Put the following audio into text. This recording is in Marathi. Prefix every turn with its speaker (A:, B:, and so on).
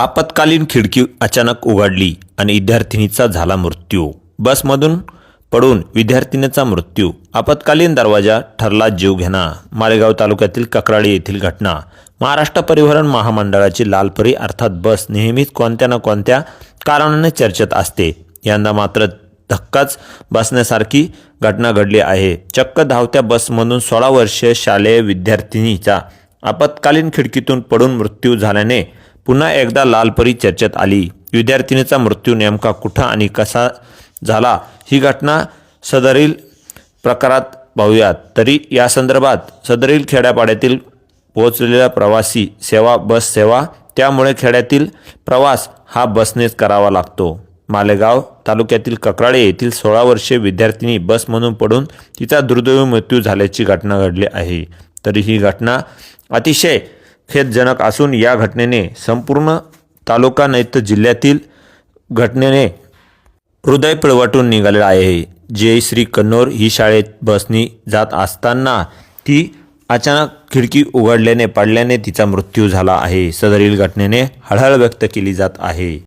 A: आपत्कालीन खिडकी अचानक उघडली आणि विद्यार्थिनीचा झाला मृत्यू. बसमधून पडून विद्यार्थिनीचा मृत्यू. आपत्कालीन दरवाजा ठरला जीवघेणा मालेगाव तालुक्यातील ककराळी येथील घटना. महाराष्ट्र परिवहन महामंडळाची लालपरी अर्थात बस नेहमीच कोणत्या ना कोणत्या कारणाने चर्चेत असते. यंदा मात्र धक्काच बसण्यासारखी घटना घडली आहे. चक्क धावत्या बसमधून सोळा वर्षीय शालेय विद्यार्थिनीचा आपत्कालीन खिडकीतून पडून मृत्यू झाल्याने पुन्हा एकदा लालपरी चर्चेत आली. विद्यार्थिनीचा मृत्यू नेमका कुठं आणि कसा झाला? ही घटना सदरील प्रकारात पाहूयात. तरी या संदर्भात सदरील खेड्यापाड्यातील पोहोचलेल्या प्रवासी सेवा बस सेवा त्यामुळे खेड्यातील प्रवास हा बसनेच करावा लागतो. मालेगाव तालुक्यातील कक्राळे येथील सोळा वर्षीय विद्यार्थिनी बसमधून पडून तिचा दुर्दैवी मृत्यू झाल्याची घटना घडली आहे. तरी ही घटना अतिशय खेदजनक असून या घटनेने संपूर्ण तालुका नैत जिल्ह्यातील घटनेने हृदय पिळवटून निघालेलं आहे जयश्री कन्नोर ही शाळेत बसनी जात असताना ती अचानक खिडकी उघडल्याने पडल्याने तिचा मृत्यू झाला आहे सदरील घटनेने हळहळ व्यक्त केली जात आहे